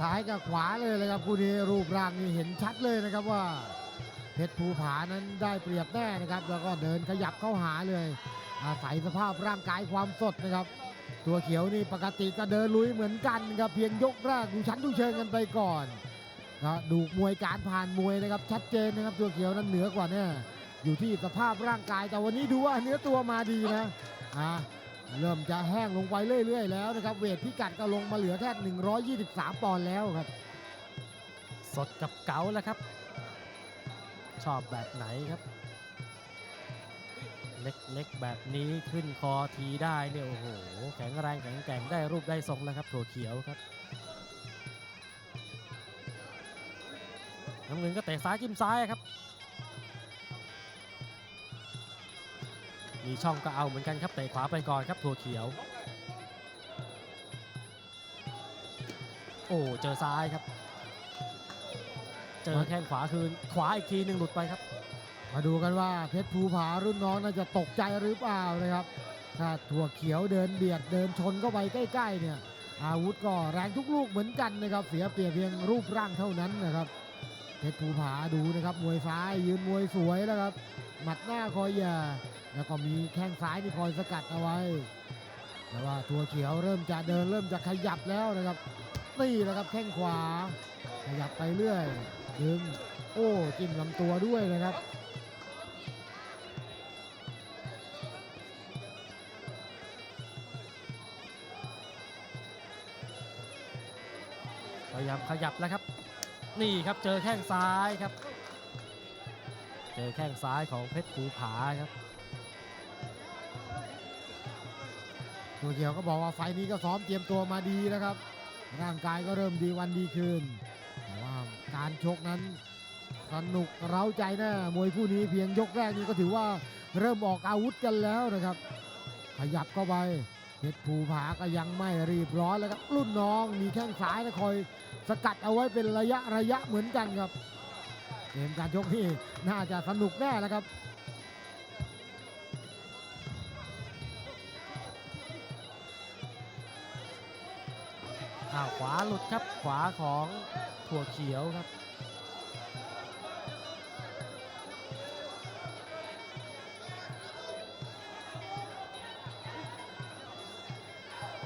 ซ้ายกับขวาเลยเลยครับคู่นี้รูปร่างนี่เห็นชัดเลยนะครับว่าเพชรภูผานั้นได้เปรียบแน่นะครับ แล้วก็เดินขยับเข้าหาเลย อาศัยสภาพร่างกายความสดนะครับ ตัวเขียวนี่ปกติก็เดินลุยเหมือนกันครับเพียงยกแรกดูชั้นดูเชิงกันไปก่อนก็ดูมวยการผ่านมวยนะครับชัดเจนนะครับตัวเขียวนั้นเหนือกว่าเนี่ยอยู่ที่สภาพร่างกายแต่วันนี้ดูว่าเนื้อตัวมาดีนะอ่า เริ่มจะแห้งลงไปเรื่อย ๆ แล้วนะครับ เวทพิกัดก็ลงมาเหลือแค่ 123 ปอนด์แล้วครับ สดกับเก๋าแล้วครับ ชอบแบบไหนครับ เล็กๆแบบนี้ขึ้นคอทีได้เนี่ยโอ้โห แข็งแรงแข็งแกร่งได้รูปได้ทรงแล้วครับถั่วเขียวครับน้ำเงินก็เตะซ้ายจิ้มซ้ายครับ มีช่องก็เอาเหมือนกันครับเตะขวาไปก่อนครับถั่วเขียว โอ้เจอซ้ายครับ เจอแข้งขวาคืน ขวาอีกทีหนึ่งหลุดไปครับ มาดูกันว่าเพชรภูผารุ่นน้องน่าจะตกใจหรือเปล่านะครับ ถ้าถั่วเขียวเดินเบียดเดินชนเข้าไปใกล้ๆเนี่ย อาวุธก็แรงทุกลูกเหมือนกันนะครับ เสียเปรียบเพียงรูปร่างเท่านั้นนะครับ เพชรภูผาดูนะครับมวยซ้ายยืนมวยสวยแล้วครับ หมัดหน้าคอยแย่แล้วก็มีแข้งซ้ายที่คอยสกัดเอาไว้ แต่ว่าตัวเขียวเริ่มจะเดินเริ่มจะขยับแล้วนะครับนี่แหละครับแข้งขวา ขยับไปเรื่อยดึงโอ้จิ้มลำตัวด้วยนะครับพยายามขยับแล้วครับ นี่ครับเจอแข้งซ้ายครับ จอแข้งซ้ายของเพชรภูผาครับตัวเขียวก็บอกว่าไฟนี้ก็ซ้อมเตรียมตัวมาดีนะครับ ร่างกายก็เริ่มดีวันดีคืน แต่ว่าการชกนั้นสนุกเร้าใจแน่มวยคู่นี้เพียงยกแรกนี้ก็ถือว่าเริ่มออกอาวุธกันแล้วนะครับ ขยับเข้าไปเพชรภูผาก็ยังไม่รีบร้อนแล้วครับรุ่นน้องมีแข้งซ้ายนะคอย สกัดเอาไว้เป็นระยะระยะเหมือนกันครับ เกมการชกนี่น่าจะสนุกแน่นะครับอ้าวขวาหลุดครับขวาของถั่วเขียวครับ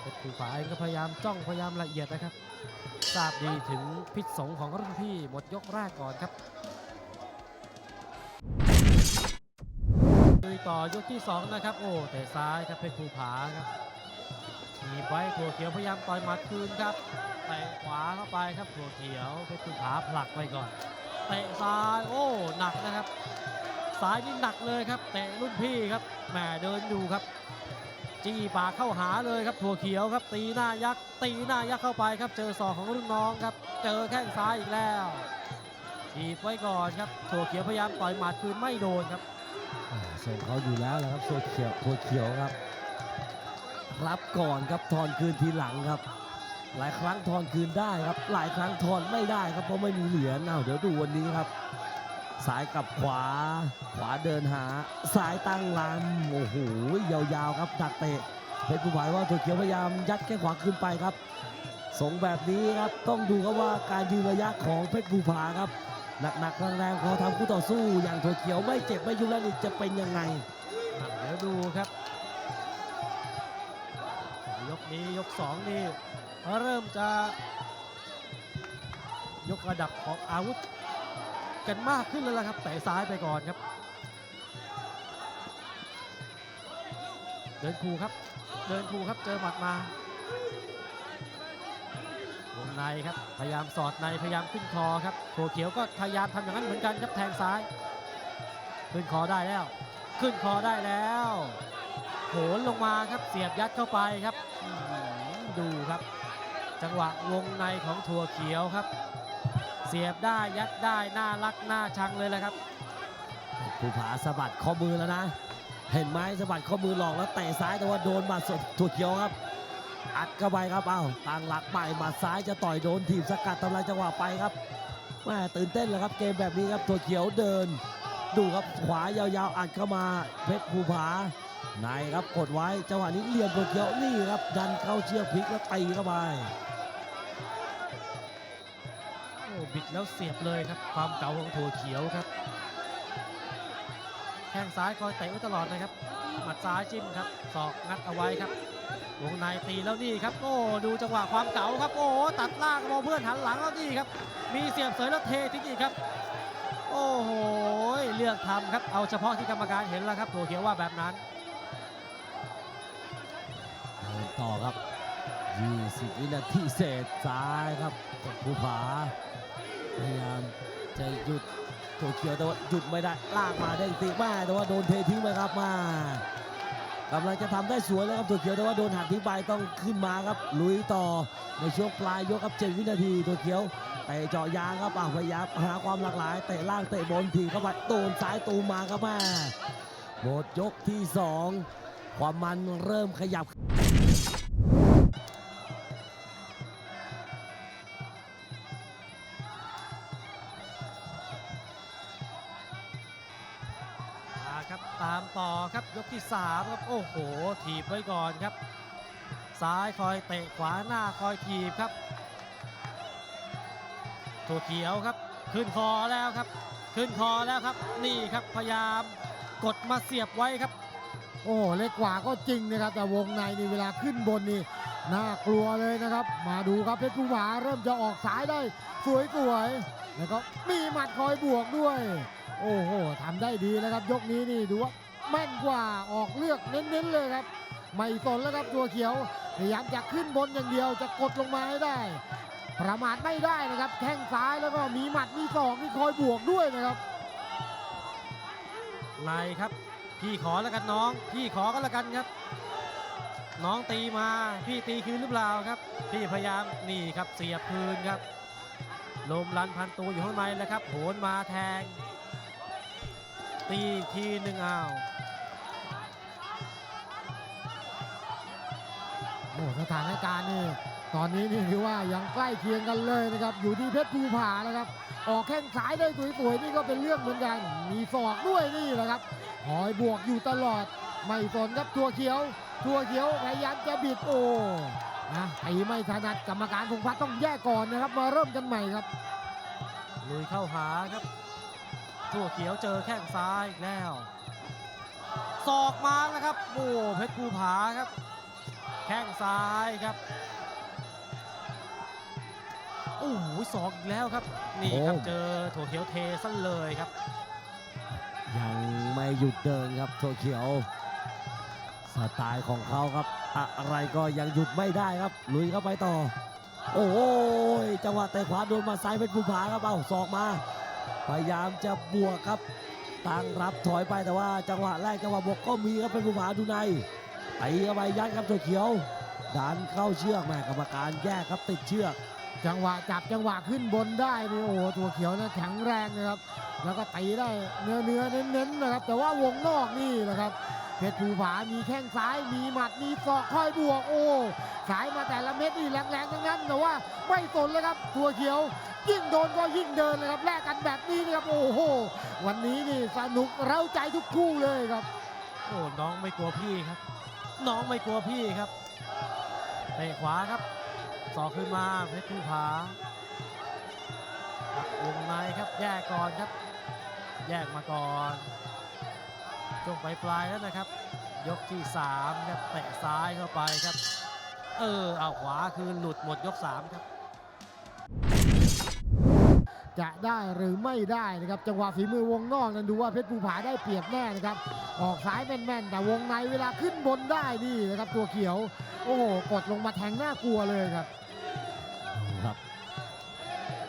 เพชรภูผาเองก็พยายามจ้องพยายามละเอียดนะครับ ทราบดีถึงพิษสงของรุ่นพี่หมดยกแรกก่อนครับ ต่อยกที่ 2 นะครับ โอ้เตะซ้ายครับเพชรภูผาครับมีไว้ถั่วเขียวพยายามต่อยหมัดคืนครับเตะขวาเข้าไปครับถั่วเขียวเพชรภูผาผลักไปก่อนเตะซ้ายโอ้หนักนะครับซ้ายนี่หนักเลยครับเตะรุ่นพี่ครับแหมเดินอยู่ครับ จี้ปากเข้าหาเลยครับถั่วเขียวครับ ตีหน้ายักษ์ตีหน้ายักษ์เข้าไปครับ เจอศอกของรุ่นน้องครับ เจอแข้งซ้ายอีกแล้วถีบไว้ก่อนครับถั่วเขียวพยายามต่อยหมัดคืนไม่โดนครับ ส่งเขาอยู่แล้วแหละครับโซเขียวโคเขียวครับ รับก่อนครับทอนคืนทีหลังครับ หลายครั้งทอนคืนได้ครับ หลายครั้งทอนไม่ได้ครับเพราะไม่มีเหรียญเอาเดี๋ยวดูวันนี้ครับซ้ายกับขวา ขวาเดินหาซ้ายตั้งลำโอ้โหยาวๆครับดักเตะเพชรผู้ผายว่าตัวเขียวพยายามยัดแข้งขวาขึ้นไปครับส่งแบบนี้ครับต้องดูครับว่าการยืนระยะของเพชรภูผาครับ หนักๆแรงๆพอทำคู่ต่อสู้อย่างถั่วเขียวไม่เจ็บไม่ยุบแล้วนี่จะเป็นยังไงเดี๋ยวดูครับ ยกนี้ยกสองนี่เริ่มจะ ยกระดับของอาวุธกันมากขึ้นแล้วละครับเตะซ้ายไปก่อนครับ เดินคูครับ เดินคูครับเจอหมัดมา ในครับ พยายามสอดในพยายามขึ้นคอครับโถเขียวก็พยายามทำอย่างนั้นเหมือนกันครับแทงซ้าย ขึ้นคอได้แล้ว ขึ้นคอได้แล้วโหนลงมาครับเสียบยัดเข้าไปครับดูครับ จังหวะวงในของถั่วเขียวครับ เสียบได้ยัดได้น่ารักน่าชังเลยแหละครับภูผาสะบัดข้อมือแล้วนะ เห็นไหมสะบัดข้อมือหลอกแล้วเตะซ้ายแต่ว่าโดนหมัดสดถั่วเขียวครับ อัดเข้าไปครับอ้าวตั้งหลักใหม่หมัดซ้ายจะต่อยโดนถีบสกัดทำลายจังหวะไปครับแม่ตื่นเต้นเลยครับเกมแบบนี้ครับถั่วเขียวเดิน ดูครับขวายาวๆอัดเข้ามาเพชรภูผาในครับกดไว้จังหวะนี้เหลี่ยมถั่วเขียวนี่ครับ ดันเข้าเชือกพลิกแล้วตีเข้าไปบิดแล้วเสียบเลยครับ ความเก่าของถั่วเขียวครับแข้งซ้ายคอยเตะไว้ตลอดนะครับหมัดซ้ายจิ้มครับศอกงัดเอาไว้ครับ วงในตีแล้วนี่ครับโอ้ดูจังหวะความเก่าครับ โอ้ตัดล่างมองเพื่อนหันหลังแล้วนี่ครับ มีเสียบเสยแล้วเททิ้งอีกครับ โอ้โหเลือกทำครับเอาเฉพาะที่กรรมการเห็นแล้วครับถั่วเขียวว่าแบบนั้นต่อครับ 20 วินาทีเศษซ้ายครับจากภูผาพยายามจะหยุดตัวเขียวแต่ว่าหยุดไม่ได้ลากมาได้ตีแม่แต่ว่าโดนเททิ้งไปครับมา กำลังจะทำได้สวยแล้วครับตัวเขียวแต่ว่าโดนหักทิ้งไปต้องขึ้นมาครับลุยต่อในช่วงปลายยกครับเจวินาทีตัวเขียวเตะเจาะยางครับอะพยายามหาความหลากหลายเตะล่างเตะบนถีเข้าไปโดนซ้ายตูมมาครับแม่หมดยกที่สองความมันเริ่มขยับ กที่3ครับ โอ้โห ถีบไว้ก่อนครับ ซ้ายคอยเตะขวาหน้าคอยถีบครับตัวเขียวครับ ขึ้นคอแล้วครับ ขึ้นคอแล้วครับ นี่ครับพยายามกดมาเสียบไว้ครับ โอ้เล็กกว่าก็จริงนะครับ แต่วงในนี่เวลาขึ้นบนนี่น่ากลัวเลยนะครับ มาดูครับเพชรภูผาเริ่มจะออกสายได้สวยๆแล้วก็มีหมัดคอยบวกด้วย โอ้โหทำได้ดีนะครับ ยกนี้นี่ดูว่า แม่นกว่าออกเลือกเน้นๆเลยครับ ไม่สนแล้วครับตัวเขียวพยายามจะขึ้นบนอย่างเดียวจะกดลงมาให้ได้ ประมาทไม่ได้นะครับ แข้งซ้ายแล้วก็มีหมัดมีศอกที่คอยบวกด้วยนะครับในครับ พี่ขอแล้วกันน้อง พี่ขอก็แล้วกันครับ น้องตีมาพี่ตีคืนหรือเปล่าครับ พี่พยายามนี่ครับเสียบคืนครับลมรันพันตัวอยู่ข้างในแล้วครับโหนมาแทง ตีอีกทีหนึ่งอ้าวโอ้สถานการณ์นี่ตอนนี้นี่ถือว่ายังใกล้เคียงกันเลยนะครับ อยู่ที่เพชรภูผานะครับ ออกแข้งซ้ายได้สวยๆนี่ก็เป็นเรื่องเหมือนกัน มีศอกด้วยนี่แหละครับคอยบวกอยู่ตลอด ไม่สนครับตัวเขียวตัวเขียวพยายามจะบิดโอ้นะตีไม่ถนัดกรรมการพงษ์พัฒน์ต้องแยกก่อนนะครับ มาเริ่มกันใหม่ครับลุยเข้าหาครับ ทั่วเขียวเจอแข้งซ้ายอีกแล้วศอกมาแล้วครับโอ้เพชรภูผาครับ แข้งซ้ายครับโอ้โหศอกอีกแล้วครับ นี่ครับ เจอถั่วเขียวเทซะเลยครับ ยังไม่หยุดเดินครับโทเขียว สไตล์ของเขาครับ อะไรก็ยังหยุดไม่ได้ครับ ลุยเข้าไปต่อ โอ้โหจังหวะเตะขวาโดนมาซ้ายเพชรภูผาครับเอาศอกมา พยายามจะบวกครับตั้งรับถอยไปแต่ว่าจังหวะแรกจังหวะบวกก็มีครับเป็นภูผาดูในตีเข้าไปยัดครับตัวเขียวดันเข้าเชือกแม่กรรมการแยกครับติดเชือก จังหวะจับจังหวะขึ้นบนได้นี่โอ้โหตัวเขียวนะแข็งแรงนะครับ แล้วก็ตีได้เนื้อเนื้อเน้นๆนะครับ แต่ว่าวงนอกนี่นะครับ เพชรภูผามีแข้งซ้ายมีหมัดมีศอกคอยบวกโอ้สายมาแต่ละเม็ดนี่แรงๆทั้งนั้นแต่ว่าไม่สนเลยครับตัวเขียว ยิ่งโดนก็ยิ่งเดินเลยครับแลกกันแบบนี้นะครับโอ้โห วันนี้นี่สนุกเร้าใจทุกคู่เลยครับโอ้น้องไม่กลัวพี่ครับ น้องไม่กลัวพี่ครับเตะขวาครับสอกขึ้นมาเพชรภูผาวงในครับแยกก่อนครับ แยกมาก่อน ช่วงปลายปลายๆแล้วนะครับ ยกที่3ครับเตะซ้ายเข้าไปครับ เออเอาขวาคือหลุดหมดยก3ครับจะได้หรือไม่ได้นะครับ จังหวะฝีมือวงนอกนั้นดูว่าเพชรภูผาได้เปรียบแน่นะครับ ออกซ้ายแม่นๆแต่วงในเวลาขึ้นบนได้นี่นะครับ ตัวเขียว โอ้โหกดลงมาแทงน่ากลัวเลยครับครับ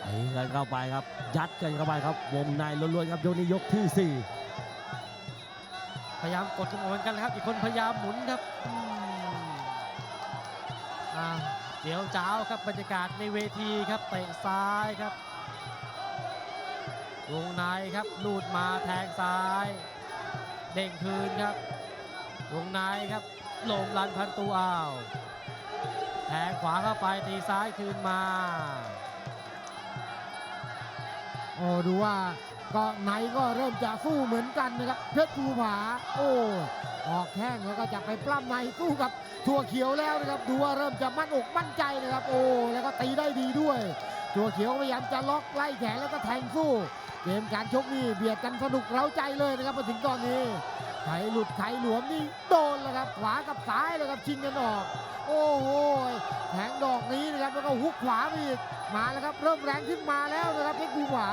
ตีกันเข้าไปครับ ยัดกันเข้าไปครับ วงในล้วนๆครับยกนี้ยกที่สี่ พยายามกดลงเหมือนกันครับ อีกคนพยายามหมุนครับอ่าเจียวจ้าวครับบรรยากาศในเวทีครับเตะซ้ายครับวงในครับลูดมาแทงซ้าย เด้งคืนครับวงในครับลมลันพันตูอ้าวแทงขวาเข้าไปตีซ้ายคืนมา โอ้ดูว่า ก็ไหนก็เริ่มจะสู้เหมือนกันนะครับ เพชรภูผา โอ้ออกแข้งแล้วก็จะไปปล้ำในสู้กับทั่วเขียวแล้วนะครับ ดูว่าเริ่มจะมั่นอกมั่นใจนะครับ โอ้แล้วก็ตีได้ดีด้วยตัวเขียวพยายามจะล็อกไล่แขนแล้วก็แทงสู้ เกมการชกนี่เบียดกันสนุกเร้าใจเลยนะครับมาถึงตอนนี้ไถหลุดไถหลวมนี่โดนแล้วครับ ขวากับซ้ายเลยครับชิงกันออก โอ้โหแทงดอกนี้นะครับแล้วก็ฮุกขวาไปอีกมาแล้วครับ เริ่มแรงขึ้นมาแล้วนะครับเพชรบูหวา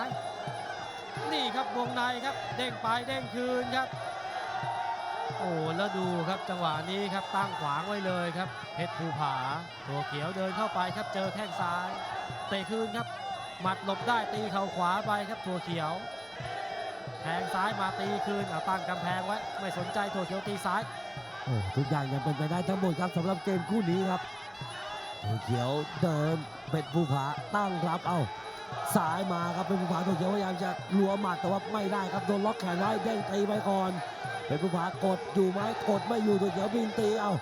นี่ครับวงในครับ เด้งไปเด้งคืนครับ โอ้แล้วดูครับจังหวะนี้ครับตั้งขวางไว้เลยครับเพชรภูผา ตัวเขียวเดินเข้าไปครับเจอแข้งซ้ายเตะคืนครับ หมัดหลบได้ตีเข่าขวาไปครับตัวเขียวแทงซ้ายมาตีคืนเอาตั้งกำแพงไว้ ไม่สนใจตัวเขียวตีซ้ายโอ้ทุกอย่างยังเป็นไปได้ทั้งหมดครับสำหรับเกมคู่นี้ครับตัวเขียวเดินเป็นภูผาตั้งรับเอา สายมาครับเป็นภูผาตัวเขียวพยายามจะรัวหมัดแต่ว่าไม่ได้ครับโดนล็อกแขนไว้เด้งตีไปก่อน เป็นภูผากดอยู่ไหมกดไม่อยู่ตัวเขียวบินตีเอา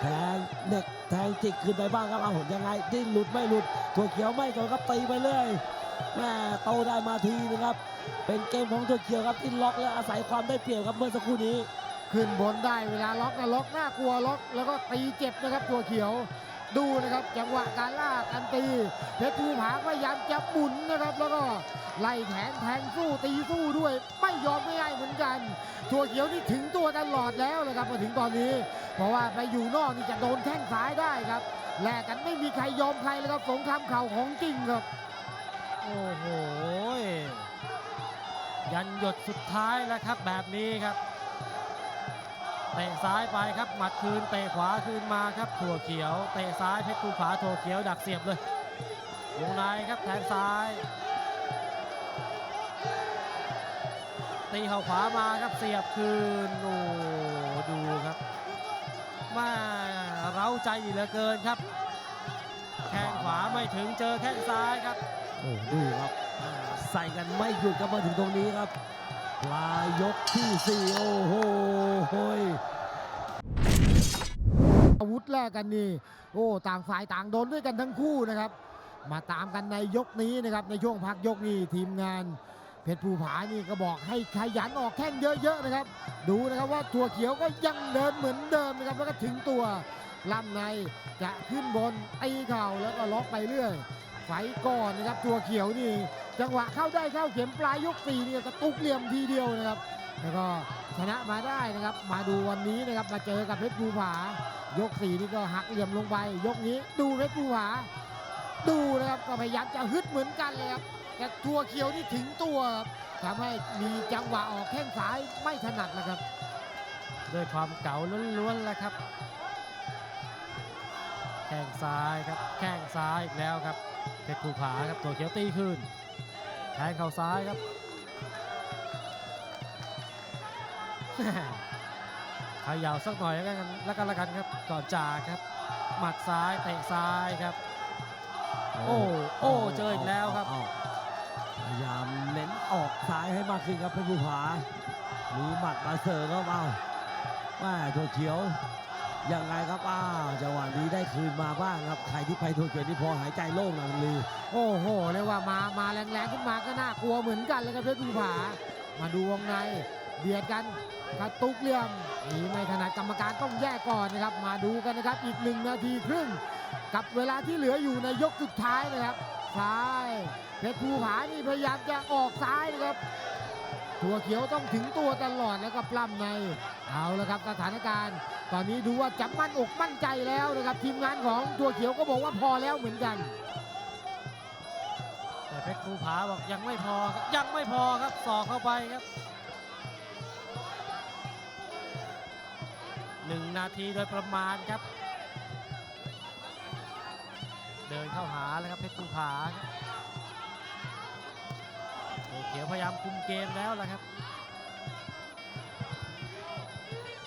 แทงเด็กแทงจิกขึ้นไปบ้างครับเอายังไงดิ้นหลุดไม่หลุดตัวเขียวไม่ก่อนครับตีไปเรื่อยแม่โตได้มาทีนึงครับ เป็นเกมของตัวเขียวครับที่ล็อกและอาศัยความได้เปรียบครับเมื่อสักครู่นี้ ขึ้นบนได้เวลาล็อกนะล็อกหน้ากลัวล็อกแล้วก็ตีเจ็บนะครับตัวเขียว ดูนะครับจังหวะการล่าการตีเพชรภูผาพยายามจะหมุนนะครับ แล้วก็ไล่แขนแทงสู้ตีสู้ด้วย ไม่ยอมง่ายๆเหมือนกันตัวเขียวนี่ถึงตัวตลอดแล้วนะครับมาถึงตอนนี้ เพราะว่าไปอยู่นอกนี่จะโดนแข้งซ้ายได้ครับแลกกันไม่มีใครยอมใครเลยครับสงครามเข่าของจริงครับโอ้โหยันหยดสุดท้ายแล้วครับแบบนี้ครับ เตะซ้ายไปครับหมัดคืนเตะขวาคืนมาครับถั่วเขียวเตะซ้ายเพชรภูผาถั่วเขียวดักเสียบเลยวงในครับแทงซ้าย ตีเข่าขวามาครับเสียบคืนโอ้ดูครับมาเร้าใจเหลือเกินครับแข้งขวาไม่ถึงเจอแข้งซ้ายครับโอ้ดูครับใส่กันไม่หยุดครับมาถึงตรงนี้ครับ ปลายยกที่สี่โอ้โหอาวุธแรกกันนี่โอ้ต่างฝ่ายต่างโดนด้วยกันทั้งคู่นะครับ มาตามกันในยกนี้นะครับในช่วงพักยกนี้ทีมงานเพชรภูผานี่ก็บอกให้ขยันออกแข้งเยอะๆนะครับ ดูนะครับว่าตัวเขียวก็ยังเดินเหมือนเดิมนะครับแล้วก็ถึงตัวล่ำในจะขึ้นบนตีเข่าแล้วก็ล็อกไปเรื่อย ไฟก่อนนะครับตัวเขียวนี่ จังหวะเข้าได้เข้าเข็มปลายยกสี่นี่กระตุกเหลี่ยมทีเดียวนะครับ แล้วก็ชนะมาได้นะครับ มาดูวันนี้นะครับมาเจอกับเพชรภูผายกสี่นี่ก็หักเหลี่ยมลงไป ยกนี้ดูเพชรภูผา ดูนะครับก็พยายามจะฮึดเหมือนกันเลยครับแต่ตัวเขียวนี่ถึงตัวครับทำให้มีจังหวะออกแข้งซ้ายไม่ถนัดแล้วครับ ด้วยความเก่าล้วนๆแล้วครับ แข้งซ้ายครับ แข้งซ้ายอีกแล้วครับ เพชรภูผาครับตัวเขียวตีคืนแทงเข่าซ้ายครับขย่าสักหน่อยแล้วกันแล้วกันแล้วกันครับก่อนจากครับ หมัดซ้ายเตะซ้ายครับ โอ้โอ้เจออีกแล้วครับพยายามเน้นออกซ้ายให้มากขึ้นครับเพชรภูผามีหมัดมาเสริมครับเอาแม่ตัวเขียว ยังไงครับอ้าวจังหวะนี้ได้คืนมาบ้างครับใครที่ไปตัวเขียวนี่พอหายใจโล่งหลังลือโอ้โหเรียกว่ามามาแรงๆขึ้นมาก็น่ากลัวเหมือนกันเลยครับเพชรภูผา มาดูวงในเบียดกันกระตุกเหลี่ยมนี่ไม่ถนัดกรรมการต้องแยกก่อนนะครับ มาดูกันนะครับอีกหนึ่งนาทีครึ่ง กับเวลาที่เหลืออยู่ในยกสุดท้ายนะครับซ้ายเพชรภูผานี่พยายามจะออกซ้ายนะครับตัวเขียวต้องถึงตัวตลอดแล้วก็ปล้ำในเอาละครับสถานการณ์ ตอนนี้ดูว่าจะมั่นอกมั่นใจแล้วนะครับทีมงานของตัวเขียวก็บอกว่าพอแล้วเหมือนกันแต่เพชรภูผาบอกยังไม่พอครับยังไม่พอครับสอกเข้าไปครับหนึ่งนาทีโดยประมาณครับ เดินเข้าหาแล้วครับเพชรภูผาครับโอเขียวพยายามคุมเกมแล้วแหละครับ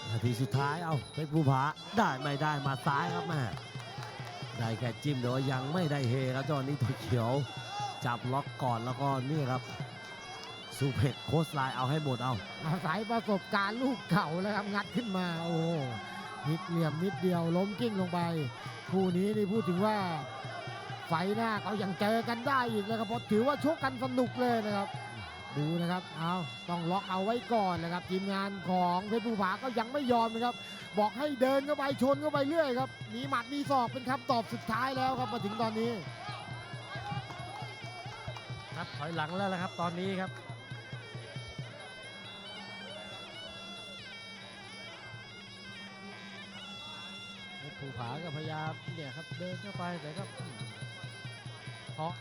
นาทีสุดท้าย เอาเพชรภูผาได้ไม่ได้มาซ้ายครับแม่ได้แค่จิ้มแต่ว่ายังไม่ได้เฮครับจังหวะนี้ตัวเขียว จับล็อกก่อนแล้วก็นี่ครับสุเพชรโคสไลน์เอาให้หมดเอาอาศัยประสบการณ์ลูกเก่าแล้วครับงัดขึ้นมาโอ้โหนิดเหลี่ยมนิดเดียวล้มกิ้งลงไปคู่นี้นี่พูดถึงว่าไฟหน้าเขายังเจอกันได้อีกนะครับเพราะถือว่าชกกันสนุกเลยนะครับ ดูนะครับ เอาต้องล็อกเอาไว้ก่อนนะครับทีมงานของเพชรภูผาก็ยังไม่ยอมนะครับ บอกให้เดินเข้าไปชนเข้าไปเรื่อยครับ มีหมัดมีศอกเป็นคำตอบสุดท้ายแล้วครับมาถึงตอนนี้ถอยหลังแล้วละครับตอนนี้ครับเพชรภูผาก็พยายามเนี่ยครับเดินเข้าไปแต่ก็อืมเพราะ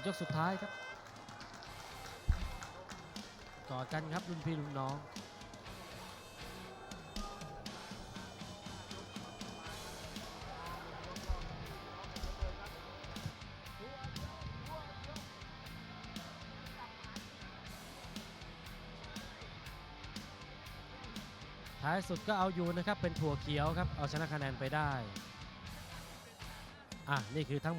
ดยกสุดท้ายครับกอดกันครับรุ่นพี่รุ่นน้องท้ายสุดก็เอาอยู่นะครับ เป็นถั่วเขียวครับ เอาชนะคะแนนไปได้ อะ นี่คือทั้งหมด